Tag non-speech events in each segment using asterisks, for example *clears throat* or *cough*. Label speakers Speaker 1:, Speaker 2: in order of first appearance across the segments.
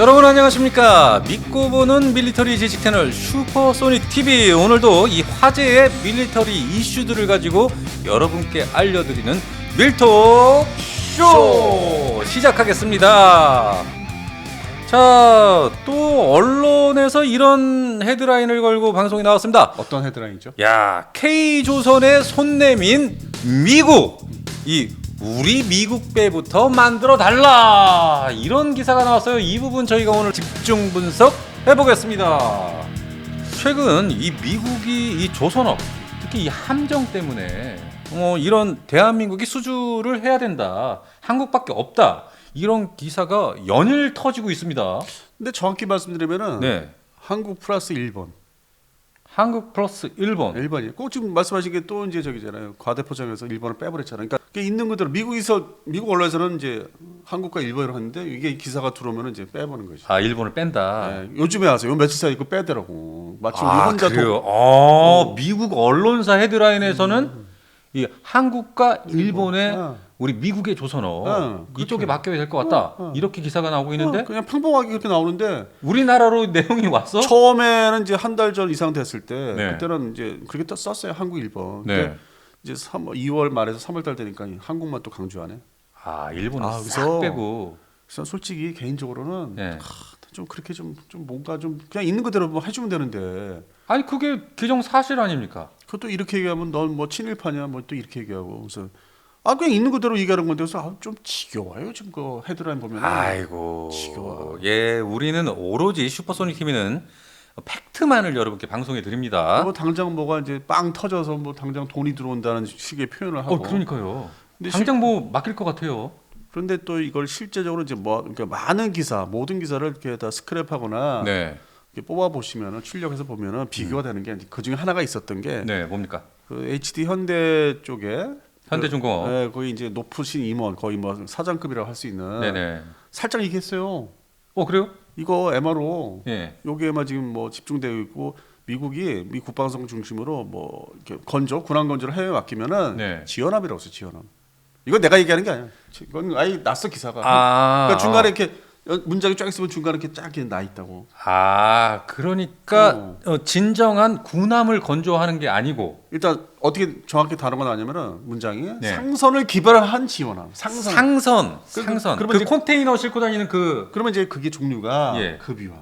Speaker 1: 여러분 안녕하십니까? 믿고 보는 밀리터리 지식 채널 슈퍼소닉 TV. 오늘도 이 화제의 밀리터리 이슈들을 가지고 여러분께 알려드리는 밀톡 쇼. 시작하겠습니다. 자 또 언론에서 이런 헤드라인을 걸고 방송이 나왔습니다.
Speaker 2: 어떤 헤드라인이죠?
Speaker 1: 야 K조선의 손내민 미국. 이 우리 미국 배부터 만들어 달라. 이런 기사가 나왔어요. 이 부분 저희가 오늘 집중 분석 해보겠습니다. 최근 이 미국이 이 조선업 특히 이 함정 때문에 어, 이런 대한민국이 수주를 해야 된다 한국밖에 없다 이런 기사가 연일 터지고 있습니다.
Speaker 2: 근데 정확히 말씀드리면은
Speaker 1: 네.
Speaker 2: 한국 플러스 일본,
Speaker 1: 한국 플러스 일본.
Speaker 2: 일본이. 꼭 지금 말씀하신 게 또 이제 저기잖아요. 과대포장에서 일본을 빼버렸잖아요. 그러니까 있는 그대로 미국에서 미국 언론에서는 이제 한국과 일본을 하는데 이게 기사가 들어오면 이제 빼버는 거죠.
Speaker 1: 아 일본을 뺀다
Speaker 2: 네, 요즘에 와서 요 며칠 사이 이거 빼더라고. 마치 우리
Speaker 1: 아,
Speaker 2: 혼자
Speaker 1: 그래요.
Speaker 2: 도,
Speaker 1: 어, 미국 언론사 헤드라인에서는 이 한국과 일본의
Speaker 2: 어.
Speaker 1: 우리 미국의 조선업
Speaker 2: 어,
Speaker 1: 이쪽에
Speaker 2: 그렇게.
Speaker 1: 맡겨야 될 것 같다.
Speaker 2: 어, 어.
Speaker 1: 이렇게 기사가 나오고 있는데
Speaker 2: 어, 그냥 평범하게 그렇게 나오는데
Speaker 1: 우리나라로 *laughs* 내용이 왔어?
Speaker 2: 처음에는 이제 한 달 전 이상 됐을 때
Speaker 1: 네.
Speaker 2: 그때는 이제 그렇게 또 썼어요 한국 일본.
Speaker 1: 네.
Speaker 2: 이제 3, 2월 말에서 3월 달 되니까 한국만 또 강조하네.
Speaker 1: 아 일본은
Speaker 2: 아,
Speaker 1: 싹
Speaker 2: 그래서
Speaker 1: 빼고.
Speaker 2: 그래서 솔직히 개인적으로는
Speaker 1: 네.
Speaker 2: 좀 그렇게 좀, 좀 뭔가 좀 그냥 있는 그대로 뭐 해주면 되는데
Speaker 1: 아니 그게 기정 사실 아닙니까?
Speaker 2: 그것도 이렇게 얘기하면 넌 뭐 친일파냐 뭐 또 이렇게 얘기하고 그래서 아 그냥 있는 그대로 얘기하는 건데 그래서 아, 좀 지겨워요 지금 그 헤드라인 보면
Speaker 1: 아이고.
Speaker 2: 지겨워.
Speaker 1: 예, 우리는 오로지 슈퍼소닉 TV는 팩트만을 여러분께 방송해 드립니다.
Speaker 2: 뭐 당장 뭐가 이제 빵 터져서 뭐 당장 돈이 들어온다는 식의 표현을 하고
Speaker 1: 어, 그러니까요. 당장 뭐 맡길 것 같아요.
Speaker 2: 그런데 또 이걸 실제적으로 이제 뭐 그러니까 많은 기사 모든 기사를 이렇게 다 스크랩하거나
Speaker 1: 네.
Speaker 2: 이렇게 뽑아 보시면은 출력해서 보면은 비교가 되는 게 그 중에 하나가 있었던 게
Speaker 1: 네, 뭡니까?
Speaker 2: 그 HD 현대 쪽에
Speaker 1: 현대중공업.
Speaker 2: 그, 네, 거의 이제 높으신 임원 거의 뭐 사장급이라고 할 수 있는
Speaker 1: 네네.
Speaker 2: 살짝 얘기했어요.
Speaker 1: 어 그래요?
Speaker 2: 이거 MRO
Speaker 1: 예.
Speaker 2: 여기에만 지금 뭐 집중되어 있고 미국이 미 국방성 중심으로 뭐 이렇게 건조 군함 건조를 해외 맡기면은
Speaker 1: 네.
Speaker 2: 지원함이라고 써 지원함. 이거 내가 얘기하는 게 아니야. 이건 아예 났어 기사가.
Speaker 1: 아.
Speaker 2: 그러니까 중간에 이렇게 문장이 쫙 있으면 중간에 이렇게 쫙 이렇게 나 있다고.
Speaker 1: 아 그러니까
Speaker 2: 어.
Speaker 1: 어, 진정한 군함을 건조하는 게 아니고
Speaker 2: 일단 어떻게 정확히 다른 건 아니면은 문장이
Speaker 1: 네.
Speaker 2: 상선을 기반한 지원함. 상선.
Speaker 1: 상선,
Speaker 2: 그-
Speaker 1: 상선. 그,
Speaker 2: 이제-
Speaker 1: 컨테이너 싣고 다니는 그
Speaker 2: 그러면 이제 그게 종류가
Speaker 1: 예.
Speaker 2: 급유함,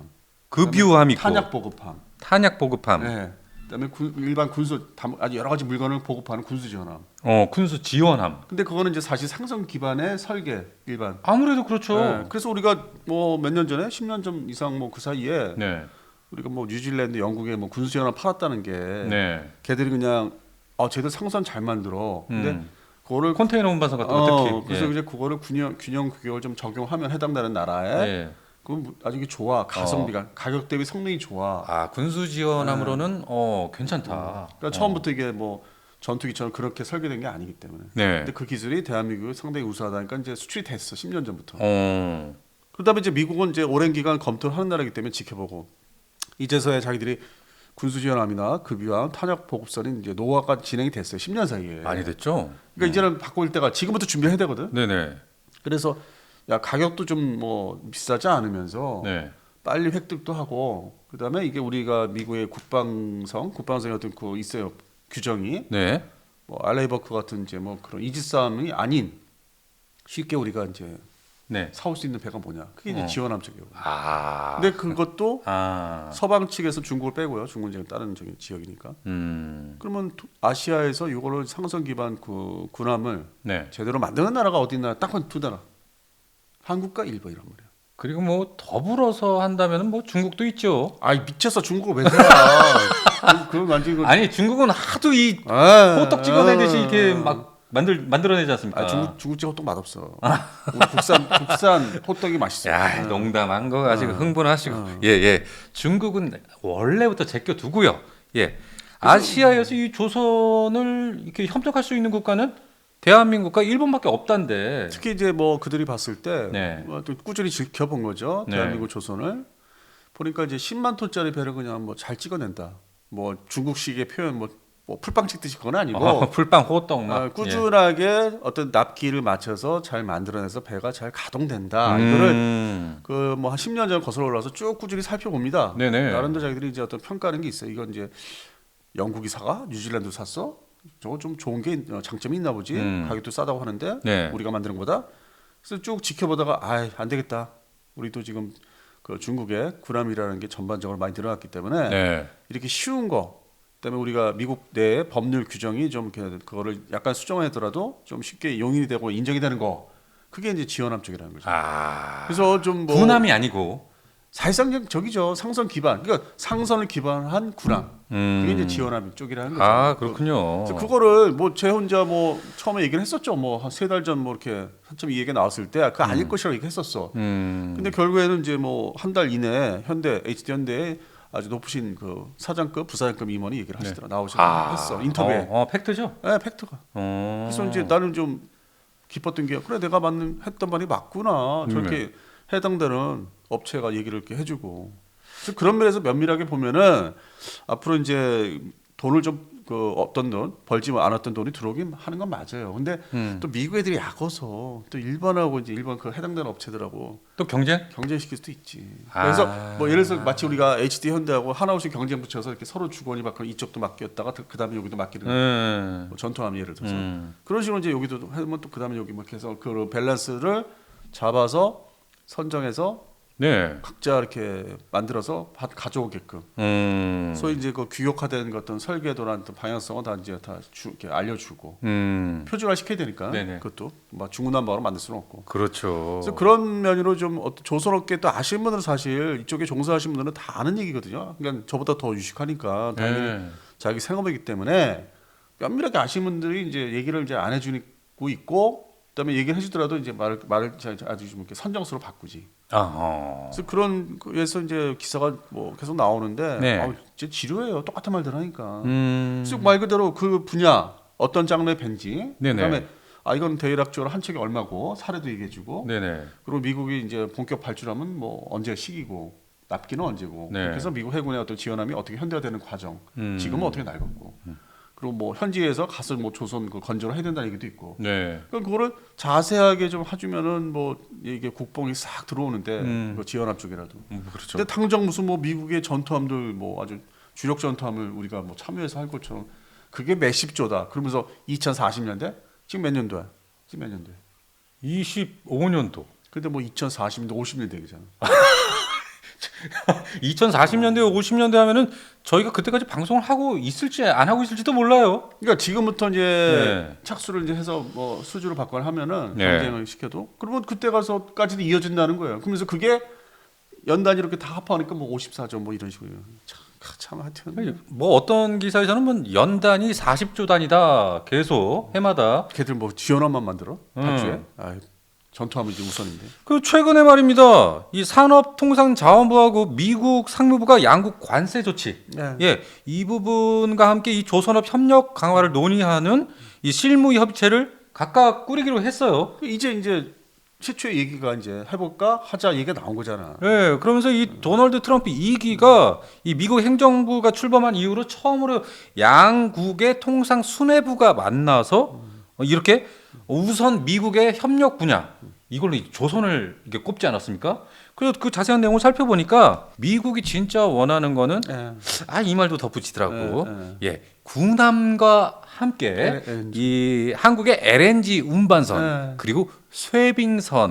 Speaker 1: 급유함 있고
Speaker 2: 탄약 보급함,
Speaker 1: 탄약 보급함,
Speaker 2: 네. 그다음에 군- 일반 군수 담- 아주 여러 가지 물건을 보급하는 군수 지원함.
Speaker 1: 어 군수 지원함.
Speaker 2: 근데 그거는 이제 사실 상선 기반의 설계 일반.
Speaker 1: 아무래도 그렇죠.
Speaker 2: 네. 그래서 우리가 뭐 몇 년 전에 10년 전 이상 뭐 그 사이에
Speaker 1: 네,
Speaker 2: 우리가 뭐 뉴질랜드, 영국에 뭐 군수 지원을 팔았다는 게
Speaker 1: 네.
Speaker 2: 걔들이 그냥 아 쟤들 상선 잘 만들어. 근데
Speaker 1: 음.
Speaker 2: 그거를
Speaker 1: 컨테이너 운반선 같은 거
Speaker 2: 어,
Speaker 1: 특히.
Speaker 2: 그래서
Speaker 1: 예.
Speaker 2: 이제 그거를 균형 균형 규격을 좀 적용하면 해당되는 나라에
Speaker 1: 예.
Speaker 2: 그건 아주 이게 좋아 가성비가 가격 대비 성능이 좋아.
Speaker 1: 아 군수 지원함으로는 어 괜찮다.
Speaker 2: 그러니까 처음부터 이게 뭐 전투기처럼 그렇게 설계된 게 아니기 때문에.
Speaker 1: 네.
Speaker 2: 근데 그 기술이 대한민국에 상당히 우수하다니까 이제 수출이 됐어 10년 전부터.
Speaker 1: 어.
Speaker 2: 그다음에 이제 미국은 이제 오랜 기간 검토를 하는 나라이기 때문에 지켜보고 이제서야 자기들이 군수 지원함이나 급유함, 탄약 보급선이 이제 노후화가 진행이 됐어요 10년 사이에.
Speaker 1: 많이 됐죠.
Speaker 2: 그러니까 이제는 바꿀 때가 지금부터 준비해야 되거든.
Speaker 1: 네네.
Speaker 2: 그래서 야 가격도 좀 뭐 비싸지 않으면서
Speaker 1: 네.
Speaker 2: 빨리 획득도 하고 그다음에 이게 우리가 미국의 국방성 국방성의 어떤 그 있어요 규정이
Speaker 1: 네.
Speaker 2: 뭐 알레이버크 같은 이제 뭐 그런 이지싸움이 아닌 쉽게 우리가 이제
Speaker 1: 네.
Speaker 2: 사올 수 있는 배가 뭐냐 그게 이제
Speaker 1: 어.
Speaker 2: 지원함 쪽이에요.
Speaker 1: 아.
Speaker 2: 근데 그것도
Speaker 1: 아.
Speaker 2: 서방 측에서 중국을 빼고요. 중국은 이제 다른 저기 지역이니까.
Speaker 1: 음.
Speaker 2: 그러면 도- 아시아에서 이거를 상선 기반 그 군함을
Speaker 1: 네.
Speaker 2: 제대로 만드는 나라가 어디 있나 딱두 나라. 한국과 일본이란 말이에요.
Speaker 1: 그리고 뭐 더불어서 한다면은 뭐 중국도 있죠.
Speaker 2: 아이 미쳤어 중국을 왜 살아? 그건 완전 이거.
Speaker 1: 아니 중국은 하도 이
Speaker 2: 아,
Speaker 1: 호떡 찍어내듯이
Speaker 2: 아.
Speaker 1: 이렇게 막 만들 만들어내지 않습니까?
Speaker 2: 아, 중국 중국집 호떡 맛없어. *laughs* 우리 국산 국산 호떡이 맛있어.
Speaker 1: 야, 농담한 거 아직
Speaker 2: 어.
Speaker 1: 흥분하시고.
Speaker 2: 어.
Speaker 1: 예, 예. 중국은 원래부터 제껴 두고요. 예. 아시아에서 이 조선을 이렇게 협력할 수 있는 국가는 대한민국과 일본밖에 없단데.
Speaker 2: 특히 이제 뭐 그들이 봤을 때
Speaker 1: 네.
Speaker 2: 뭐또 꾸준히 지켜본 거죠.
Speaker 1: 네.
Speaker 2: 대한민국 조선을 보니까 이제 10만 톤짜리 배를 그냥 뭐 잘 찍어낸다. 뭐 중국식의 표현 뭐 뭐 풀빵 찍듯이 그건 아니고
Speaker 1: 어, 풀빵 호떡 막.
Speaker 2: 아, 꾸준하게 어떤 납기를 맞춰서 잘 만들어내서 배가 잘 가동된다.
Speaker 1: 예.
Speaker 2: 이거를
Speaker 1: 음.
Speaker 2: 그뭐 한 10년 전 거슬러 올라서 쭉 꾸준히 살펴봅니다.
Speaker 1: 네네.
Speaker 2: 나름대로 자기들이 이제 어떤 평가하는 게 있어요. 이건 이제 영국이 사가 뉴질랜드 샀어. 저거 좀 좋은 게 있- 어, 장점이 있나 보지.
Speaker 1: 음.
Speaker 2: 가격도 싸다고 하는데
Speaker 1: 네.
Speaker 2: 우리가 만드는 거다. 그래서 쭉 지켜보다가 아안 되겠다. 우리도 지금 그 중국의 군함이라는 게 전반적으로 많이 늘어났기 때문에
Speaker 1: 네.
Speaker 2: 이렇게 쉬운 거 그다음에 우리가 미국 내 법률 규정이 좀 그거를 약간 수정하더라도 좀 쉽게 용인이 되고 인정이 되는 거 그게 이제 지원함 쪽이라는 거죠.
Speaker 1: 아.
Speaker 2: 그래서 좀뭐
Speaker 1: 군함이 아니고.
Speaker 2: 사실상 그냥 저기죠 상선 기반 그러니까 상선을 기반한 군함
Speaker 1: 음.
Speaker 2: 그게 이제 지원함 쪽이라는 거죠.
Speaker 1: 아 그렇군요.
Speaker 2: 그래서 그거를 뭐 제 혼자 뭐 처음에 얘기를 했었죠. 뭐 한 세 달 전 뭐 이렇게 한참 이 얘기가 나왔을 때 그거 아닐 것이라고 얘기했었어.
Speaker 1: 음.
Speaker 2: 근데 결국에는 이제 뭐 한 달 이내에 현대 HD 현대에 아주 높으신 그 사장급 부사장급 임원이 얘기를 하시더라 나오셔서
Speaker 1: 아.
Speaker 2: 했어 인터뷰에.
Speaker 1: 어, 어, 팩트죠.
Speaker 2: 네, 팩트가.
Speaker 1: 어.
Speaker 2: 그래서 이제 나는 좀 기뻤던 게 그래 내가 맞는 했던 말이 맞구나 저렇게 해당되는 업체가 얘기를 이렇게 해주고 그런 면에서 면밀하게 보면은 앞으로 이제 돈을 좀그 어떤 돈 벌지 않았던 돈이 들어오긴 하는 건 맞아요. 근데
Speaker 1: 음.
Speaker 2: 또 미국 애들이 약어서 또 일본하고 이제 일본 그 해당되는 업체들하고
Speaker 1: 또 경쟁?
Speaker 2: 경쟁 시킬 수도 있지.
Speaker 1: 아.
Speaker 2: 그래서 뭐 예를 들어서 마치 우리가 HD 현대하고 하나씩 경쟁 붙여서 이렇게 서로 주거니 받고 이쪽도 맡겼다가 그 다음에 여기도 맡기는
Speaker 1: 음.
Speaker 2: 뭐 전투함 예를 들어서
Speaker 1: 음.
Speaker 2: 그런 식으로 이제 여기도 하면 또 그 다음에 여기 뭐 이렇게 해서 그 밸런스를 잡아서 선정해서
Speaker 1: 네.
Speaker 2: 각자 이렇게 만들어서 바- 가져오게끔
Speaker 1: 음.
Speaker 2: 소위 이제 그 규격화된 그 어떤 설계도나 어떤 방향성은 다 이제 다 주, 이렇게 알려주고
Speaker 1: 음.
Speaker 2: 표준화 시켜야 되니까
Speaker 1: 네네.
Speaker 2: 그것도 뭐 중구난방으로 만들 수는 없고
Speaker 1: 그렇죠.
Speaker 2: 그래서 그런 면으로 좀 어떤 조선업계 또 아시는 분들은 사실 이쪽에 종사하신 분들은 다 아는 얘기거든요. 그러니까 저보다 더 유식하니까 당연히
Speaker 1: 네.
Speaker 2: 자기 생업이기 때문에 면밀하게 아시는 분들이 이제 얘기를 이제 안 해주고 있고 그다음에 얘기를 해주더라도 이제 말을 말을 아주 좀 이렇게 선정수로 바꾸지.
Speaker 1: 아, 어.
Speaker 2: 그래서 그런 거에서 이제 기사가 뭐 계속 나오는데
Speaker 1: 네.
Speaker 2: 아우, 진짜 지루해요. 똑같은 말들 하니까.
Speaker 1: 음.
Speaker 2: 쭉말 그대로 그 분야 어떤 장르의 벤지
Speaker 1: 네네.
Speaker 2: 그다음에 아 이건 대략적으로 한 책에 얼마고 사례도 얘기해주고
Speaker 1: 네네.
Speaker 2: 그리고 미국이 이제 본격 발주하면 뭐 언제 시기고 납기는 언제고
Speaker 1: 네.
Speaker 2: 그래서 미국 해군의 어떤 지원함이 어떻게 현대화되는 과정
Speaker 1: 음.
Speaker 2: 지금은 어떻게 낡았고 그리고 뭐 현지에서 가서 뭐 조선 그 건조를 해야 된다는 얘기도 있고
Speaker 1: 네.
Speaker 2: 그러니까 그거를 자세하게 좀 해주면은 뭐 이게 국뽕이 싹 들어오는데
Speaker 1: 음.
Speaker 2: 그 지원함 쪽이라도
Speaker 1: 음, 그렇죠.
Speaker 2: 근데 당장 무슨 뭐 미국의 전투함들 뭐 아주 주력 전투함을 우리가 뭐 참여해서 할 것처럼 그게 몇십 조다 그러면서 2040년대 지금 몇 년도야 지금 몇 년도야
Speaker 1: 25년도.
Speaker 2: 근데 뭐 2040년대 50년대 얘기잖아 *laughs* *laughs*
Speaker 1: 2040년대, 50년대 하면은 저희가 그때까지 방송을 하고 있을지 안 하고 있을지도 몰라요.
Speaker 2: 그러니까 지금부터 이제
Speaker 1: 네.
Speaker 2: 착수를 이제 해서 뭐 수주를 받거나 하면은
Speaker 1: 네.
Speaker 2: 경쟁을 시켜도 그러면 그때 가서까지도 이어진다는 거예요. 그러면서 그게 연단위 이렇게 다 합하니까 뭐 54조 뭐 이런 식으로 참, 참 하여튼
Speaker 1: 뭐 어떤 기사에서는 뭐 연단이 40조 단위다. 계속 해마다.
Speaker 2: 걔들 뭐 지원함만 만들어
Speaker 1: 음.
Speaker 2: 발주해. 아 전투하면 이제 우선인데.
Speaker 1: 그 최근에 말입니다. 이 산업통상자원부하고 미국 상무부가 양국 관세 조치.
Speaker 2: 네.
Speaker 1: 예, 이 부분과 함께 이 조선업 협력 강화를 논의하는 이 실무 협의체를 각각 꾸리기로 했어요.
Speaker 2: 이제 이제 최초의 얘기가 이제 해볼까 하자 얘기가 나온 거잖아.
Speaker 1: 예, 그러면서 이 도널드 트럼프 2기가 이 미국 행정부가 출범한 이후로 처음으로 양국의 통상 수뇌부가 만나서 어, 이렇게 우선 미국의 협력 분야 이걸로 이 조선을 이렇게 꼽지 않았습니까? 그래서 그 자세한 내용을 살펴보니까 미국이 진짜 원하는 거는
Speaker 2: 예.
Speaker 1: 아이 말도 덧붙이더라고.
Speaker 2: 예,
Speaker 1: 예, 군함과 함께
Speaker 2: 에- 에-
Speaker 1: 이 한국의 LNG 운반선
Speaker 2: 예.
Speaker 1: 그리고 쇠빙선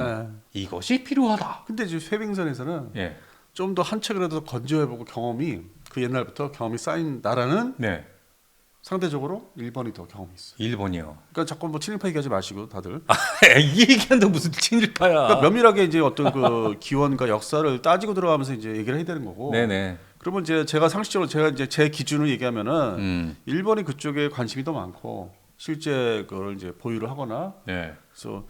Speaker 2: 예.
Speaker 1: 이것이 필요하다.
Speaker 2: 근데 이제 쇠빙선에서는
Speaker 1: 예.
Speaker 2: 좀더 한 척이라도 건조해보고 경험이 그 옛날부터 경험이 쌓인 나라는
Speaker 1: 네.
Speaker 2: 상대적으로 일본이 더 경험이 있어.
Speaker 1: 일본이요.
Speaker 2: 그러니까 자꾸 뭐 친일파 얘기하지 마시고 다들. *laughs*
Speaker 1: 이 얘기한다 무슨 친일파야.
Speaker 2: 그러니까 면밀하게 이제 어떤 그 *laughs* 기원과 역사를 따지고 들어가면서 이제 얘기를 해야 되는 거고.
Speaker 1: 네네.
Speaker 2: 그러면 이제 제가 상식적으로 제가 이제 제 기준을 얘기하면은
Speaker 1: 음.
Speaker 2: 일본이 그쪽에 관심이 더 많고 실제 그걸 이제 보유를 하거나
Speaker 1: 네.
Speaker 2: 그래서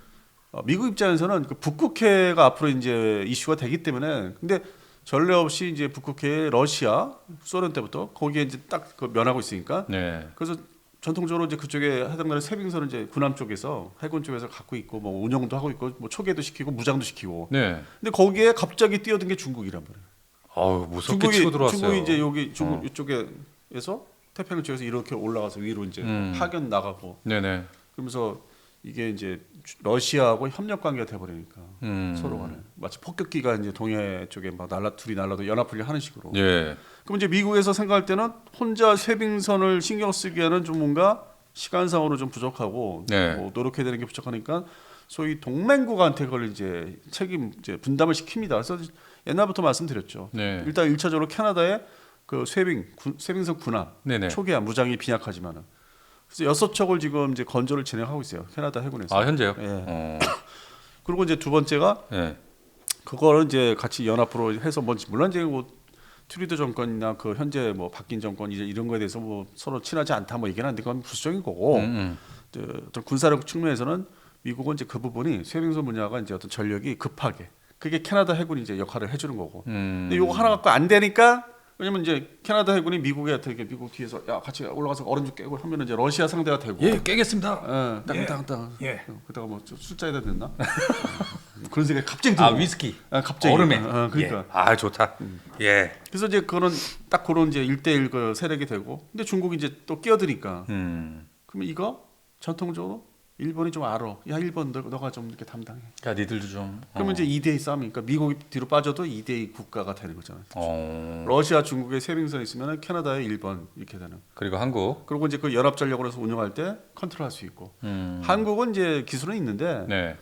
Speaker 2: 어, 미국 입장에서는 그 북극해가 앞으로 이제 이슈가 되기 때문에 근데 전례 없이 이제 북극해 러시아 소련 때부터 거기에 이제 딱 그 면하고 있으니까
Speaker 1: 네.
Speaker 2: 그래서 전통적으로 이제 그쪽에 해당되는 세빙선을 이제 군함 쪽에서 해군 쪽에서 갖고 있고 뭐 운영도 하고 있고 뭐 초계도 시키고 무장도 시키고
Speaker 1: 네.
Speaker 2: 근데 거기에 갑자기 뛰어든 게 중국이란 말이에요.
Speaker 1: 아우 무섭게
Speaker 2: 중국이
Speaker 1: 치고 들어왔어요.
Speaker 2: 중국이 이제 여기 중국
Speaker 1: 어.
Speaker 2: 이쪽에서 태평양 쪽에서 이렇게 올라가서 위로 이제
Speaker 1: 음.
Speaker 2: 파견 나가고
Speaker 1: 네네.
Speaker 2: 그러면서 이게 이제 러시아하고 협력 관계가 돼버리니까
Speaker 1: 음.
Speaker 2: 서로 간에 마치 폭격기가 이제 동해 쪽에 막 날라 둘이 날라도 연합훈련 하는 식으로.
Speaker 1: 예.
Speaker 2: 그럼 이제 미국에서 생각할 때는 혼자 쇄빙선을 신경 쓰기에는 좀 뭔가 시간상으로 좀 부족하고
Speaker 1: 네.
Speaker 2: 뭐 노력해야 되는 게 부족하니까 소위 동맹국한테 그걸 이제 책임 이제 분담을 시킵니다. 그래서 옛날부터 말씀드렸죠.
Speaker 1: 네.
Speaker 2: 일단 일차적으로 캐나다의 그 쇄빙 군, 쇄빙선 군함
Speaker 1: 네네.
Speaker 2: 초기화 무장이 빈약하지만은 그래서 여섯 척을 지금 이제 건조를 진행하고 있어요. 캐나다 해군에서.
Speaker 1: 아 현재요?
Speaker 2: 예.
Speaker 1: 어. *laughs*
Speaker 2: 그리고 이제 두 번째가
Speaker 1: 예.
Speaker 2: 그거를 이제 같이 연합으로 해서 뭐 물론 이제 뭐 트리도 정권이나 그 현재 뭐 바뀐 정권 이제 이런 거에 대해서 뭐 서로 친하지 않다 뭐 얘기는 하는데 그건 부수적인 거고
Speaker 1: 음, 음.
Speaker 2: 그 어떤 군사력 측면에서는 미국은 이제 그 부분이 쇄빙선 분야가 이제 어떤 전력이 급하게 그게 캐나다 해군이 이제 역할을 해주는 거고
Speaker 1: 음.
Speaker 2: 근데 요거 하나 갖고 안 되니까 왜냐면 이제 캐나다 해군이 미국에 되게 미국 뒤에서 야 같이 올라가서 얼음줄 깨고 하면 이제 러시아 상대가 되고
Speaker 1: 예, 깨겠습니다.
Speaker 2: 예, 땅땅땅.
Speaker 1: 예.
Speaker 2: 어, 그다가 뭐 숫자에다 됐나? 어, *laughs* 그런 생각이 갑자기
Speaker 1: 아
Speaker 2: 들고.
Speaker 1: 위스키.
Speaker 2: 아, 갑자기.
Speaker 1: 얼음에.
Speaker 2: 어, 그러니까.
Speaker 1: 예. 아 좋다. 예.
Speaker 2: 그래서 이제 그런 딱 그런 이제 1대1 그 세력이 되고 근데 중국이 이제 또 끼어드니까
Speaker 1: 음.
Speaker 2: 그러면 이거 전통적으로 일본이 좀 알아. 야 일본 너, 너가 좀 이렇게 담당해.
Speaker 1: 야 니들도 좀.
Speaker 2: 그러면
Speaker 1: 어.
Speaker 2: 이제 2대2 싸움이니까 미국이 뒤로 빠져도 2대2 국가가 되는 거잖아요.
Speaker 1: 어.
Speaker 2: 러시아, 중국의 세빙선 있으면 캐나다에 일본 이렇게 되는.
Speaker 1: 그리고 한국.
Speaker 2: 그리고 이제 그 연합 전력으로 해서 운영할 때 컨트롤할 수 있고.
Speaker 1: 음.
Speaker 2: 한국은 이제 기술은 있는데
Speaker 1: 네.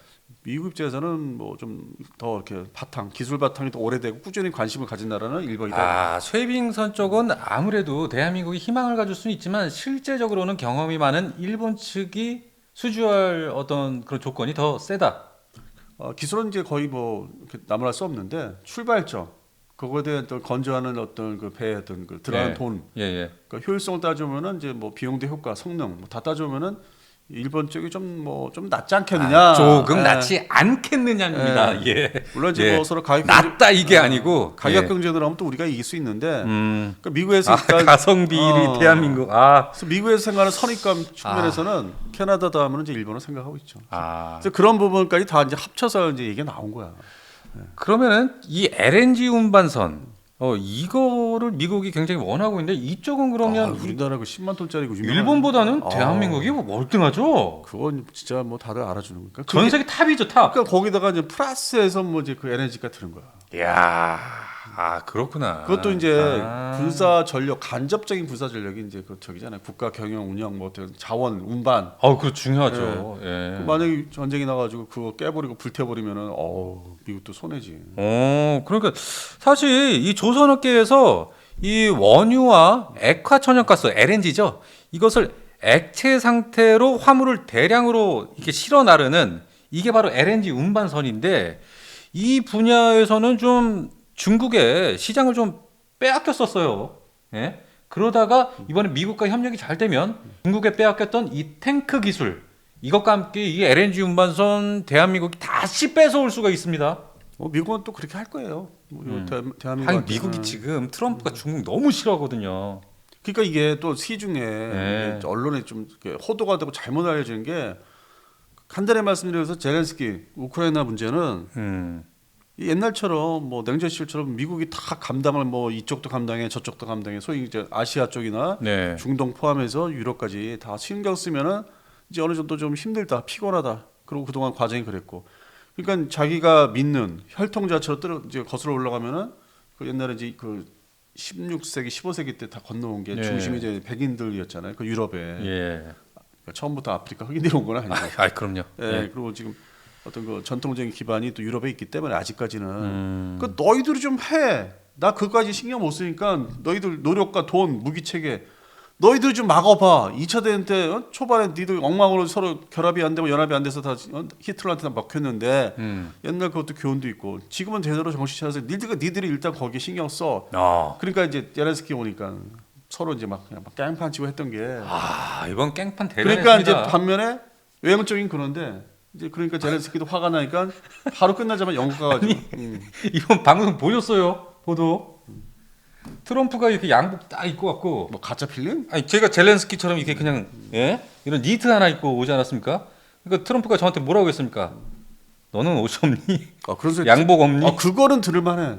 Speaker 2: 미국 입장에서는 뭐 좀 더 이렇게 바탕 기술 바탕이 더 오래되고 꾸준히 관심을 가진 나라는 일본이다.
Speaker 1: 아 쇠빙선 쪽은 아무래도 대한민국이 희망을 가질 수는 있지만 실제적으로는 경험이 많은 일본 측이 수주할 어떤 그런 조건이 더 세다.
Speaker 2: 어, 기술은 이제 거의 뭐 이렇게 나무랄 수 없는데 출발점 그거에 대한 또 건조하는 어떤 그 배의 어떤 그 들어가는
Speaker 1: 네.
Speaker 2: 돈,
Speaker 1: 예 예.
Speaker 2: 그러니까 효율성을 따져보면은 이제 뭐 비용 대 효과, 성능 뭐 다 따져보면은 일본 쪽이 좀 뭐좀 낫지 않겠느냐.
Speaker 1: 아, 조금
Speaker 2: 예.
Speaker 1: 낫지 않겠느냐입니다. 예.
Speaker 2: 물론 이제
Speaker 1: 예.
Speaker 2: 뭐 서로 가격
Speaker 1: 낫다 이게 아니고
Speaker 2: 가격
Speaker 1: 예.
Speaker 2: 경쟁을 하면 또 우리가 이길 수 있는데
Speaker 1: 음.
Speaker 2: 그러니까 미국에서
Speaker 1: 아,
Speaker 2: 일단
Speaker 1: 가성비
Speaker 2: 어.
Speaker 1: 대한민국 아.
Speaker 2: 그래서 미국에서 생각하는 선입감 측면에서는 캐나다 다음은 이제 일본을 생각하고 있죠.
Speaker 1: 아.
Speaker 2: 그래서 그런 부분까지 다 이제 합쳐서 이제 얘기가 나온 거야.
Speaker 1: 그러면은 이 LNG 운반선 어 이거를 미국이 굉장히 원하고 있는데 이쪽은
Speaker 2: 아,
Speaker 1: 그러면
Speaker 2: 우리나라 그 10만 톤짜리 그 유명한
Speaker 1: 일본보다는
Speaker 2: 아.
Speaker 1: 대한민국이 뭐 월등하죠.
Speaker 2: 그건 진짜 뭐 다들 알아주는 거니까.
Speaker 1: 전 세계 탑이죠 탑.
Speaker 2: 그러니까 거기다가 이제 플러스해서 뭐 이제 그 LNG가 드는 거야.
Speaker 1: 이야, 아 그렇구나.
Speaker 2: 그것도 이제
Speaker 1: 아.
Speaker 2: 군사 전력 간접적인 군사 전력이 이제 그 저기잖아요. 국가 경영 운영 뭐 어떤 자원 운반.
Speaker 1: 어, 그거 중요하죠. 예.
Speaker 2: 그 만약에 전쟁이 나가지고 그거 깨버리고 불태버리면은 어 미국도 손해지.
Speaker 1: 어, 그러니까 사실 이 조선업계에서 이 원유와 액화 천연가스 LNG죠. 이것을 액체 상태로 화물을 대량으로 이렇게 실어 나르는 이게 바로 LNG 운반선인데 이 분야에서는 좀 중국의 시장을 좀 빼앗겼었어요. 예? 그러다가 이번에 미국과 협력이 잘 되면 중국에 빼앗겼던 이 탱크 기술 이것과 함께 이 LNG 운반선 대한민국이 다시 뺏어올 수가 있습니다.
Speaker 2: 뭐 미국은 또 그렇게 할 거예요. 뭐
Speaker 1: 음.
Speaker 2: 대, 대한민국.
Speaker 1: 아니 미국이 지금 트럼프가 중국 너무 싫어하거든요.
Speaker 2: 그러니까 이게 또 시중에
Speaker 1: 네.
Speaker 2: 언론에 좀 호도가 되고 잘못 알려지는 게 간단히 말씀드려서 제렌스키 우크라이나 문제는
Speaker 1: 음.
Speaker 2: 이 옛날처럼 뭐 냉전 시절처럼 미국이 다 감당을 뭐 이쪽도 감당해 저쪽도 감당해 소위 이제 아시아 쪽이나
Speaker 1: 네.
Speaker 2: 중동 포함해서 유럽까지 다 신경 쓰면은 이제 어느 정도 좀 힘들다 피곤하다 그리고 그동안 과정이 그랬고 그러니까 자기가 믿는 혈통자처럼 떨어 이제 거슬러 올라가면은 그 옛날에 이제 그 16세기 15세기 때 다 건너온 게
Speaker 1: 네.
Speaker 2: 중심이 이제 백인들이었잖아요 그 유럽에
Speaker 1: 예.
Speaker 2: 그러니까 처음부터 아프리카 흑인들이 온 건 아니고
Speaker 1: 아, 아 그럼요.
Speaker 2: 예,
Speaker 1: 예.
Speaker 2: 그리고 지금 어떤 그 전통적인 기반이 또 유럽에 있기 때문에 아직까지는
Speaker 1: 음.
Speaker 2: 그 너희들이 좀 해. 나 그까지 신경 못 쓰니까 너희들 노력과 돈, 무기 체계 너희들이 좀 막아봐. 2차 대전 때 어? 초반에 니들 엉망으로 서로 결합이 안 되고 연합이 안 돼서 다 어? 히틀러한테 다 먹혔는데
Speaker 1: 음.
Speaker 2: 옛날 그것도 교훈도 있고 지금은 제대로 정신 차려서 니들가 니들이 일단 거기에 신경 써.
Speaker 1: 어.
Speaker 2: 그러니까 이제 제렌스키 오니까 서로 이제 막 그냥 막 깽판 치고 했던 게
Speaker 1: 아 이번 깽판 대단했습니다.
Speaker 2: 그러니까 이제 반면에 외형적인 그런데 이제 그러니까 제렌스키도 화가 나니까 하루 끝나자마자 영국 가가지고 음.
Speaker 1: 이번 방송 보셨어요? 보도. 트럼프가 이렇게 양복 딱 입고 왔고
Speaker 2: 뭐 가짜 필름?
Speaker 1: 아니 제가 젤렌스키처럼 이렇게 그냥 예? 이런 니트 하나 입고 오지 않았습니까? 그러니까 트럼프가 저한테 뭐라고 했습니까? 너는 옷이 없니?
Speaker 2: 아 그런 소리.
Speaker 1: 양복 없니?
Speaker 2: 아 그거는 들을만해.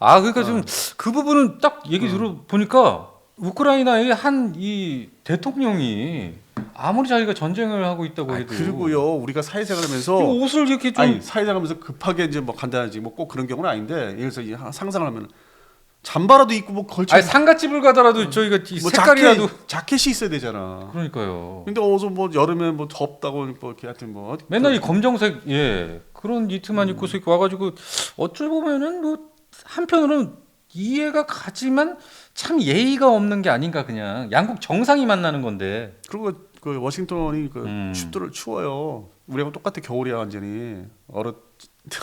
Speaker 1: 아 그러니까 좀그 부분은 딱 얘기 들어 보니까 우크라이나의 한 이 대통령이 아무리 자기가 전쟁을 하고 있다고
Speaker 2: 아니,
Speaker 1: 해도
Speaker 2: 그리고요 우리가 사회생활하면서
Speaker 1: 이 옷을 이렇게 좀
Speaker 2: 아니 사회생활하면서 급하게 이제 뭐 간다든지 뭐 꼭 그런 경우는 아닌데 예를 들어서 이 상상을 하면 잠바라도 입고 뭐 걸쳐
Speaker 1: 아니 상가집을 가더라도 저희가 이
Speaker 2: 뭐
Speaker 1: 색깔이라도
Speaker 2: 자켓, 자켓 이 있어야 되잖아.
Speaker 1: 그러니까요.
Speaker 2: 근데 어서 뭐 여름에 뭐 덥다고 뭐 이렇게 하여튼 뭐
Speaker 1: 맨날 이 검정색 예 그런 니트만 입고서 이렇게 와가지고 어쩔 보면은 뭐 한편으로는 이해가 가지만 참 예의가 없는 게 아닌가 그냥 양국 정상이 만나는 건데
Speaker 2: 그리고 그 워싱턴이 그
Speaker 1: 음.
Speaker 2: 춥더라 추워요. 우리하고 똑같아 겨울이야 완전히 얼어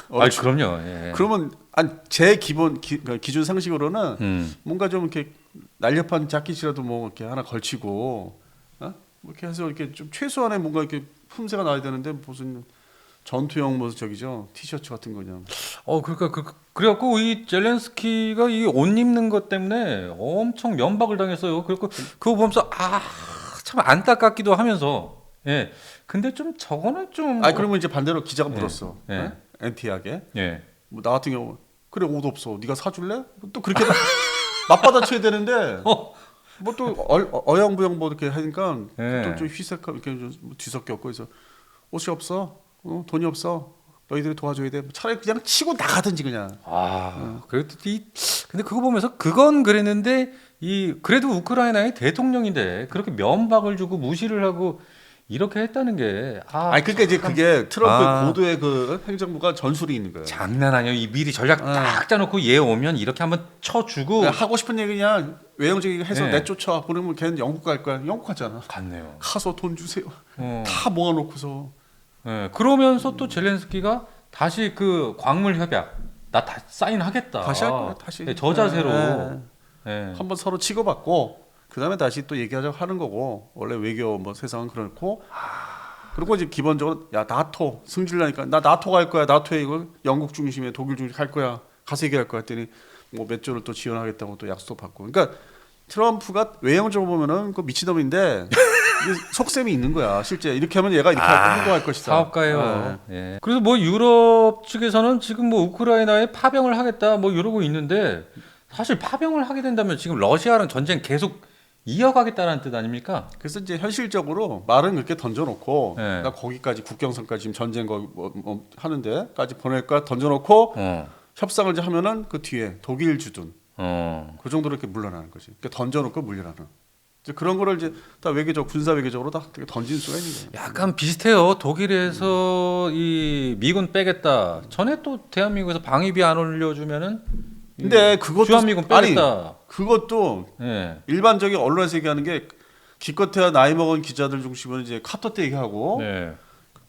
Speaker 1: 아
Speaker 2: 얼어
Speaker 1: 그럼요 예.
Speaker 2: 그러면 안제 기본 기, 그 기준 상식으로는
Speaker 1: 음.
Speaker 2: 뭔가 좀 이렇게 날렵한 자켓이라도 뭐 이렇게 하나 걸치고 어? 뭐 이렇게 해서 이렇게 좀 최소한의 뭔가 이렇게 품새가 나야 되는데 무슨 전투용 뭐 저기죠 티셔츠 같은 거 그냥
Speaker 1: 어 그러니까 그 그래갖고 이 젤렌스키가 이 옷 입는 것 때문에 엄청 면박을 당했어요. 그래갖고 그거 보면서 아 참 안타깝기도 하면서 예 근데 좀 저거는 좀
Speaker 2: 아 그러면 이제 반대로 기자가
Speaker 1: 예.
Speaker 2: 물었어
Speaker 1: 예.
Speaker 2: 어? 엔티하게
Speaker 1: 예
Speaker 2: 뭐 나 같은 경우 그래 옷 없어 네가 사줄래 뭐또 그렇게 *laughs* 맞받아쳐야 되는데
Speaker 1: 어.
Speaker 2: 뭐또 어영부영 뭐 이렇게 하니까
Speaker 1: 예.
Speaker 2: 또좀 휘색하고 이렇게 좀 뒤섞였고 그래서 옷이 없어 어, 돈이 없어 너희들이 도와줘야 돼 차라리 그냥 치고 나가든지 그냥
Speaker 1: 아, 그래도 이 근데 그거 보면서 그건 그랬는데 이 그래도 우크라이나의 대통령인데 그렇게 면박을 주고 무시를 하고 이렇게 했다는 게 아,
Speaker 2: 아니 그러니까 이제 그게 트럼프
Speaker 1: 아.
Speaker 2: 고도의 그 행정부가 전술이 있는 거예요
Speaker 1: 장난 아니에요. 이 미리 전략
Speaker 2: 아.
Speaker 1: 딱 짜놓고 얘 오면 이렇게 한번 쳐주고
Speaker 2: 하고 싶은 얘기 그냥 외형적인 해서
Speaker 1: 네.
Speaker 2: 내쫓아 보내면 걔는 영국 갈 거야 영국 가잖아
Speaker 1: 갔네요.
Speaker 2: 가서 돈 주세요
Speaker 1: 어.
Speaker 2: 다 모아놓고서
Speaker 1: 예, 그러면서 또 젤렌스키가 다시 그 광물 협약 나 다 사인하겠다.
Speaker 2: 다시 할 거야 다시
Speaker 1: 예, 저 자세로.
Speaker 2: 네.
Speaker 1: 예.
Speaker 2: 한번 서로 치고받고 그 다음에 다시 또 얘기하자고 하는 거고 원래 외교 뭐 세상은 그렇고 그리고 이제 기본적으로 야 나토 승질나니까 나 나토 갈 거야 나토에 이거 영국 중심에 독일 중심 갈 거야 가서 얘기할 거야 했더니 뭐 몇 조를 또 지원하겠다고 또 약속 받고 그러니까 트럼프가 외형적으로 보면은 그 미친놈인데 속셈이 있는 거야 실제 이렇게 하면 얘가 이렇게 할 행동할 것이다
Speaker 1: 아,
Speaker 2: 네.
Speaker 1: 사업가예요. 예. 그래서 뭐 유럽 측에서는 지금 뭐 우크라이나에 파병을 하겠다 뭐 이러고 있는데 사실 파병을 하게 된다면 지금 러시아랑 전쟁 계속 이어가겠다는 뜻 아닙니까?
Speaker 2: 그래서 이제 현실적으로 말은 그렇게 던져놓고
Speaker 1: 네.
Speaker 2: 나 거기까지 국경선까지 지금 전쟁 거 뭐, 뭐 하는데까지 보낼 거야 던져놓고
Speaker 1: 어.
Speaker 2: 협상을 이제 하면은 그 뒤에 독일 주둔
Speaker 1: 어.
Speaker 2: 그 정도로 이렇게 물러나는 거지. 그러니까 던져놓고 물러나는. 이제 그런 거를 이제 다 외교적 군사 외교적으로 다 되게 던진 수가 있는 거예요.
Speaker 1: 약간 비슷해요. 독일에서 이 미군 빼겠다. 전에 또 대한민국에서 방위비 안 올려주면은 이
Speaker 2: 근데 그것도
Speaker 1: 주한미군
Speaker 2: 아니
Speaker 1: 빼겠다.
Speaker 2: 그것도
Speaker 1: 예.
Speaker 2: 일반적인 언론에서 얘기하는 게 기껏해야 나이 먹은 기자들 중심으로 이제 카터 때 얘기하고
Speaker 1: 네.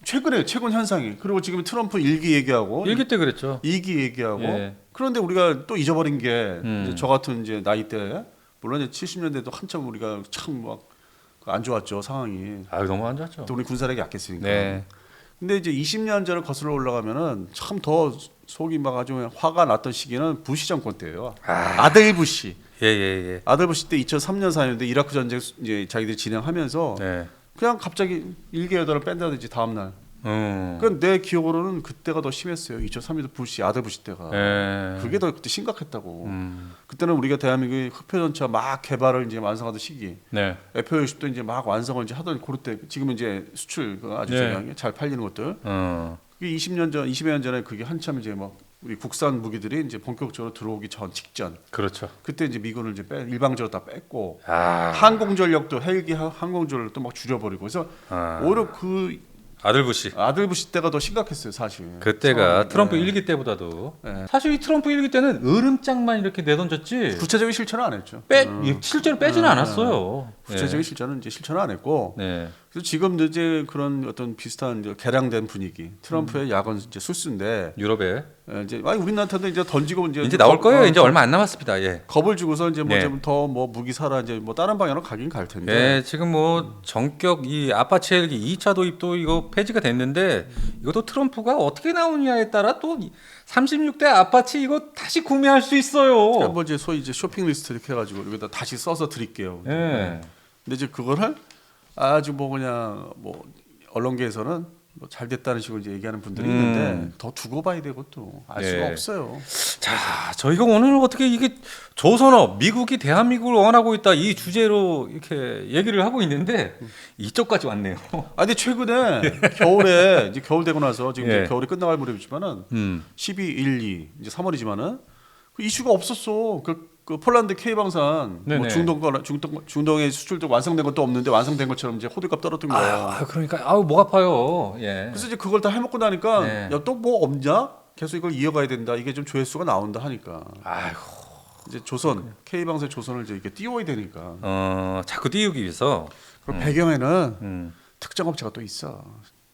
Speaker 2: 최근에 최근 현상이 그리고 지금 트럼프 일기 얘기하고
Speaker 1: 일기 때 그랬죠.
Speaker 2: 이기 얘기하고
Speaker 1: 예.
Speaker 2: 그런데 우리가 또 잊어버린 게
Speaker 1: 음.
Speaker 2: 같은 이제 나이 때 물론 이제 70년대도 한참 우리가 참 막 안 좋았죠 상황이.
Speaker 1: 아 너무 안 좋았죠.
Speaker 2: 또 우리 군사력이 약했으니까.
Speaker 1: 네.
Speaker 2: 근데 이제 20년 전을 거슬러 올라가면은 참 더 속이 막 아주 화가 났던 시기는 부시 정권 때예요. 아. 들 부시.
Speaker 1: 예예 예.
Speaker 2: 아들 부시 때 2003년 4년인데 이라크 전쟁 이제 자기들이 진행하면서
Speaker 1: 네.
Speaker 2: 그냥 갑자기 일개 여단을 뺀다든지 다음 날.
Speaker 1: 음.
Speaker 2: 그러니까 내 기억으로는 그때가 더 심했어요. 2003년도 부시 아들 부시 때가.
Speaker 1: 예.
Speaker 2: 그게 더 그때 심각했다고.
Speaker 1: 음.
Speaker 2: 그때는 우리가 대한민국이 흑표 전차 막 개발을 이제 완성하던 시기,
Speaker 1: 네.
Speaker 2: F-50도 이제 막 완성을 이제 하던 그럴 때 지금은 이제 수출 그 아주
Speaker 1: 네.
Speaker 2: 잘 팔리는 것들.
Speaker 1: 어.
Speaker 2: 그게 20년 전, 20여 년 전에 그게 한참 이제 막 우리 국산 무기들이 이제 본격적으로 들어오기 전 직전.
Speaker 1: 그렇죠.
Speaker 2: 그때 이제 미군을 이제 빼, 일방적으로 다 뺐고
Speaker 1: 아.
Speaker 2: 항공전력도 헬기 하- 항공전력도 막 줄여버리고 그래서
Speaker 1: 아.
Speaker 2: 오히려 그
Speaker 1: 아들 부시.
Speaker 2: 아들 부시 때가 더 심각했어요 사실.
Speaker 1: 그때가. 트럼프
Speaker 2: 네.
Speaker 1: 일기 때보다도
Speaker 2: 네.
Speaker 1: 사실 이 트럼프 일기 때는 으름장만 이렇게 내던졌지
Speaker 2: 구체적인 실천은 안 했죠.
Speaker 1: 빼
Speaker 2: 음.
Speaker 1: 예, 실제로 빼지는
Speaker 2: 음.
Speaker 1: 않았어요.
Speaker 2: 구체적인 실천은 이제 실천을 안 했고
Speaker 1: 네.
Speaker 2: 그래서 지금 이제 그런 어떤 비슷한 이제 개량된 분위기
Speaker 1: 음.
Speaker 2: 트럼프의 야건 이제 술수인데
Speaker 1: 유럽에
Speaker 2: 에, 이제 아니 우리나라한테도 이제 던지고 이제
Speaker 1: 이제 나올
Speaker 2: 겁-
Speaker 1: 거예요.
Speaker 2: 어,
Speaker 1: 이제 얼마 안 남았습니다. 예.
Speaker 2: 겁을 주고서 이제
Speaker 1: 네.
Speaker 2: 뭐좀더뭐 무기 사라 이제 뭐 다른 방향으로 가긴 갈 텐데
Speaker 1: 예, 지금 뭐 전격 이 아파치 헬기 2차 도입도 이거 폐지가 됐는데 이것도 트럼프가 어떻게 나오느냐에 따라 또 36대 아파치 이거 다시 구매할 수 있어요.
Speaker 2: 한번 이제 소위 이제 쇼핑 리스트 이렇게 해 가지고 여기다 다시 써서 드릴게요.
Speaker 1: 예.
Speaker 2: 근데 이제 그거를 아주 뭐 그냥 뭐 언론계에서는 뭐 잘 됐다는 식으로 이제 얘기하는 분들이
Speaker 1: 음.
Speaker 2: 있는데 더 두고 봐야 되고 또 알 수가
Speaker 1: 예.
Speaker 2: 없어요.
Speaker 1: 자, 저희가 오늘 어떻게 이게 조선업 미국이 대한민국을 원하고 있다 이 주제로 이렇게 얘기를 하고 있는데 이쪽까지 왔네요.
Speaker 2: 아 근데 최근에 *laughs* 겨울에 이제 겨울 되고 나서 지금
Speaker 1: 예.
Speaker 2: 이제 겨울이 끝나갈 무렵이지만은
Speaker 1: 음.
Speaker 2: 12, 1, 2 이제 3월이지만은 그 이슈가 없었어. 그, 그 폴란드 K 방산. 뭐 중동 거 중동 중동에 수출도 완성된 것도 없는데 완성된 것처럼 이제 호들갑 떨어뜨린 거야.
Speaker 1: 아, 아, 그러니까 아우 목 아파요. 예.
Speaker 2: 그래서 이제 그걸 다 해먹고 나니까
Speaker 1: 네.
Speaker 2: 야또 뭐 없냐? 계속 이걸 이어가야 된다. 이게 좀 조회수가 나온다 하니까
Speaker 1: 아이고.
Speaker 2: 이제 조선 K 방산 조선을 이제 이렇게 띄워야 되니까.
Speaker 1: 어, 자꾸 띄우기 위해서
Speaker 2: 그럼 배경에는
Speaker 1: 음.
Speaker 2: 특정 업체가 또 있어.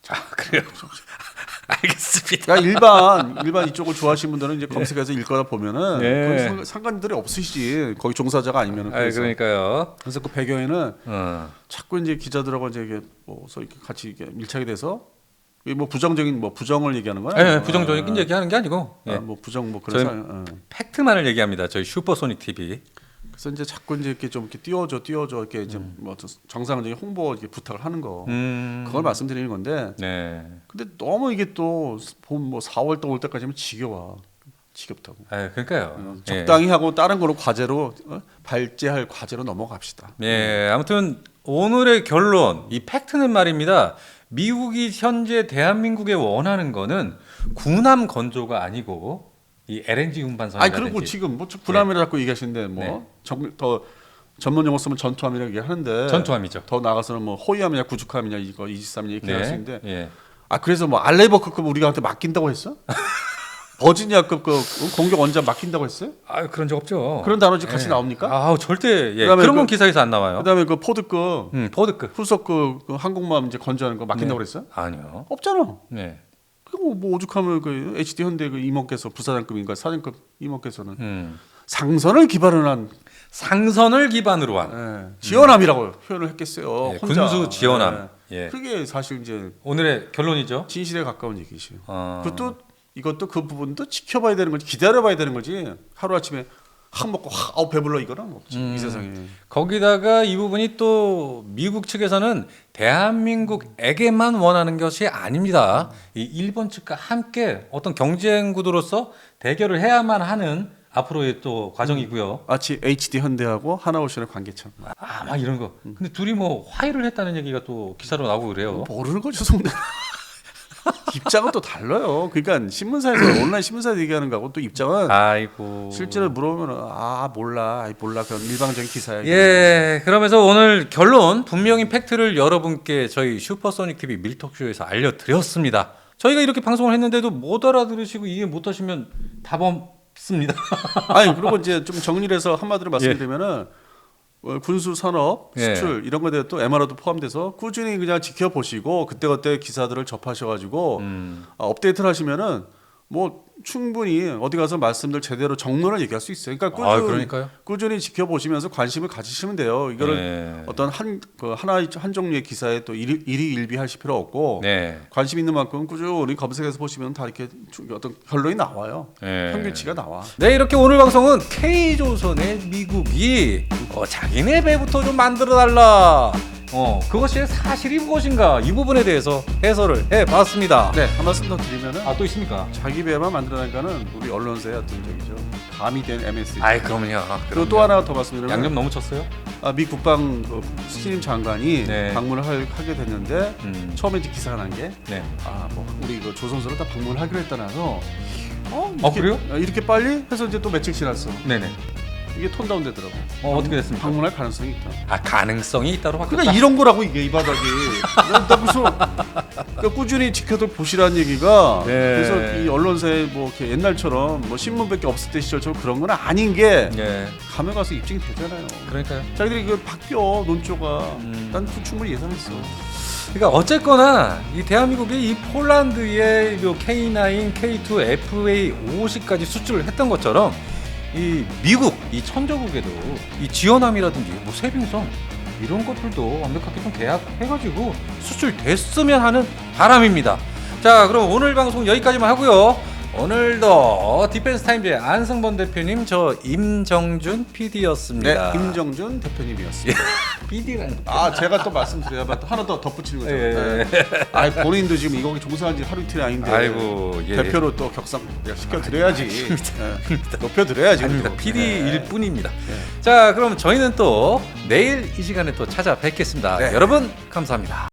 Speaker 1: 아, 그래요. *laughs* 알겠습니다.
Speaker 2: 그러니까 일반 일반 이쪽을 좋아하시는 분들은 이제 검색해서 읽거나 보면은
Speaker 1: 예.
Speaker 2: 상- 상관들이 없으시지 거기 종사자가 아니면은
Speaker 1: 아,
Speaker 2: 그래서
Speaker 1: 그러니까요.
Speaker 2: 그래서 그 배경에는
Speaker 1: 어.
Speaker 2: 자꾸 이제 기자들하고 이제 이게 뭐 서로 이렇게 같이 이게 밀착이 돼서 이게 뭐 부정적인 뭐 부정을 얘기하는 거야?
Speaker 1: 예, 부정적인 얘기하는 게 아니고
Speaker 2: 아,
Speaker 1: 예.
Speaker 2: 뭐 부정 뭐 그런
Speaker 1: 저희-
Speaker 2: 사 어.
Speaker 1: 팩트만을 얘기합니다. 저희 슈퍼소닉 TV.
Speaker 2: 그래서 이제 자꾸 이제 이렇게 좀 이렇게 띄워줘 띄워줘 이렇게 이제 뭐 정상적인 홍보 이렇게 부탁을 하는 거
Speaker 1: 음.
Speaker 2: 그걸 말씀드리는 건데
Speaker 1: 네.
Speaker 2: 근데 너무 이게 또 봄 뭐 4월 또올 때까지면 지겨워 지겹다고
Speaker 1: 아, 그러니까요.
Speaker 2: 어,
Speaker 1: 예.
Speaker 2: 적당히 하고 다른 거로 과제로 어? 발제할 과제로 넘어갑시다.
Speaker 1: 예, 아무튼 오늘의 결론, 이 팩트는 말입니다. 미국이 현재 대한민국에 원하는 거는 군함 건조가 아니고 이 LNG
Speaker 2: 아니
Speaker 1: 운반선이라든지
Speaker 2: 그리고 지금 뭐 군함이라 자꾸 얘기하시는데
Speaker 1: 네.
Speaker 2: 뭐더 전문 용어 쓰면 전투함이라고 얘기하는데
Speaker 1: 전투함이죠.
Speaker 2: 더 나가서는 뭐 호위함이냐 구축함이냐 이거 23이냐 이렇게 할수 있는데
Speaker 1: 예.
Speaker 2: 아 그래서 뭐 알레버크급 우리한테 맡긴다고 했어? *laughs* 버지니아급 그 공격 원자 맡긴다고 했어요?
Speaker 1: 아, 그런 적 없죠.
Speaker 2: 그런 단어 지금 같이
Speaker 1: 예.
Speaker 2: 나옵니까?
Speaker 1: 아, 절대 예. 그런 건
Speaker 2: 그-
Speaker 1: 기사에서 안 나와요.
Speaker 2: 그다음에 그 포드급
Speaker 1: 음, 포드급.
Speaker 2: 후속 그, 그 항공모함 이제 건조하는 거 맡긴다고 그랬어?
Speaker 1: 아니요.
Speaker 2: 없잖아.
Speaker 1: 네.
Speaker 2: 그리고 뭐 오죽하면 그 HD 현대 그 임원께서 부사장급인가 사장급 임원께서는
Speaker 1: 음.
Speaker 2: 상선을 기반으로 한
Speaker 1: 상선을 기반으로 한
Speaker 2: 예, 지원함이라고 표현을 했겠어요.
Speaker 1: 예,
Speaker 2: 혼자.
Speaker 1: 군수 지원함.
Speaker 2: 예.
Speaker 1: 예.
Speaker 2: 그게 사실 이제
Speaker 1: 오늘의 결론이죠.
Speaker 2: 진실에 가까운 얘기죠.
Speaker 1: 어.
Speaker 2: 그것도 이것도 그 부분도 지켜봐야 되는 거지 기다려봐야 되는 거지 하루 아침에 확 먹고 확 아우 배불러 이거는 없지
Speaker 1: 음.
Speaker 2: 이 세상에.
Speaker 1: 거기다가 이 부분이 또 미국 측에서는 대한민국에게만 원하는 것이 아닙니다. 이 일본 측과 함께 어떤 경쟁 구도로서 대결을 해야만 하는 앞으로의 또 과정이고요.
Speaker 2: 마치 HD 현대하고 하나오션의 관계처럼
Speaker 1: 아, 막 이런 거. 근데 둘이 뭐 화해를 했다는 얘기가 또 기사로 나오고 그래요.
Speaker 2: 모르는 거죠 송대. *laughs* 입장은 또 달라요. 그러니까 신문사에서 *clears throat* 온라인 신문사에서 얘기하는 거하고 또 입장은
Speaker 1: 아이고.
Speaker 2: 실제로 물어보면 아 몰라, 아이, 몰라 그건 일방적인 기사야.
Speaker 1: 예, 그러면서 오늘 결론 분명히 팩트를 여러분께 저희 슈퍼소닉 TV 밀톡쇼에서 알려드렸습니다. 저희가 이렇게 방송을 했는데도 못 알아들으시고 이해 못하시면 답 없습니다.
Speaker 2: 아니 그리고 이제 좀 정리를 해서 한마디로 말씀드리면은 어, 군수 산업
Speaker 1: 예.
Speaker 2: 수출 이런 거에 또 MRO도 포함돼서 꾸준히 그냥 지켜보시고 그때그때 기사들을 접하셔가지고
Speaker 1: 음.
Speaker 2: 아, 업데이트를 하시면은 뭐 충분히 어디 가서 말씀들 제대로 정론을 얘기할 수 있어요. 그러니까 꾸준히,
Speaker 1: 아.
Speaker 2: 꾸준히 지켜보시면서 관심을 가지시면 돼요. 이거를
Speaker 1: 네.
Speaker 2: 어떤 한 그 하나 한 종류의 기사에 또 일이, 일이 일비하실 필요 없고
Speaker 1: 네.
Speaker 2: 관심 있는 만큼 꾸준히 검색해서 보시면 다 이렇게 주- 어떤 결론이 나와요.
Speaker 1: 네.
Speaker 2: 평균치가 나와.
Speaker 1: 네 이렇게 오늘 방송은 K조선의 미국이 어, 자기네 배부터 좀 만들어 달라 어 그것이 사실이 무엇인가 이 부분에 대해서 해설을 해봤습니다
Speaker 2: 네, 한 말씀 더 드리면은
Speaker 1: 아또 있습니까?
Speaker 2: 자기 배만 만들 어내니까는 우리 언론사의 어떤 저기죠 감이 된 MSG.
Speaker 1: 아이 그럼요
Speaker 2: 그리고 또 하나 더 말씀드리면
Speaker 1: 양념 너무 쳤어요?
Speaker 2: 아, 미 국방 그 신임 장관이
Speaker 1: 네.
Speaker 2: 방문을 할, 하게 됐는데
Speaker 1: 음.
Speaker 2: 처음에 이제 기사가 난 게
Speaker 1: 네.
Speaker 2: 아, 뭐 우리 그 조선소를 다 방문을 하기로 했다나서 어,
Speaker 1: 어, 그래요?
Speaker 2: 아, 이렇게 빨리 해서 이제 또 며칠 지났어.
Speaker 1: 네네
Speaker 2: 이게 톤 다운 되더라고.
Speaker 1: 어, 어떻게 됐습니까?
Speaker 2: 방문할 가능성이 있다.
Speaker 1: 아 가능성이 있다로 바뀌었다
Speaker 2: 그러니까 이런 거라고 이게 이 바닥이. 나, 나 무슨 그러니까 꾸준히 지켜도 보시라는 얘기가
Speaker 1: 네.
Speaker 2: 그래서 이 언론사에 뭐 이렇게 옛날처럼 뭐 신문밖에 없을 때 시절처럼 그런 건 아닌
Speaker 1: 게예
Speaker 2: 가면 가서 입증이 되잖아요.
Speaker 1: 그러니까요
Speaker 2: 자기들이 이거 바뀌어 논조가
Speaker 1: 음.
Speaker 2: 난 충분히 예상했어.
Speaker 1: 그러니까 어쨌거나 이 대한민국이 이 폴란드의 요 K9, K2, FA 50까지 수출을 했던 것처럼 이 미국 이 천조국에도 이 지원함이라든지 뭐 세빙선 이런 것들도 완벽하게 좀 계약해가지고 수출됐으면 하는 바람입니다. 자 그럼 오늘 방송 여기까지만 하고요. 오늘도 디펜스 타임즈의 안승범 대표님, 저 임정준
Speaker 2: 네,
Speaker 1: PD였습니다.
Speaker 2: 김정준 대표님이었습니다. *laughs*
Speaker 1: PD라는.
Speaker 2: 아 제가 또 말씀드려야만 또 하나 더 덧붙이는 거죠.
Speaker 1: 예,
Speaker 2: 네. 아 본인도 지금 이거 종사한 지 하루 이틀이 아닌데
Speaker 1: 아이고, 예.
Speaker 2: 대표로 또 격상 시켜드려야지. 예. 높여드려야지.
Speaker 1: 아닙니다.
Speaker 2: 또.
Speaker 1: PD일
Speaker 2: 예.
Speaker 1: 뿐입니다. 자, 그럼 저희는 또 내일 이 시간에 또 찾아뵙겠습니다.
Speaker 2: 네.
Speaker 1: 여러분 감사합니다.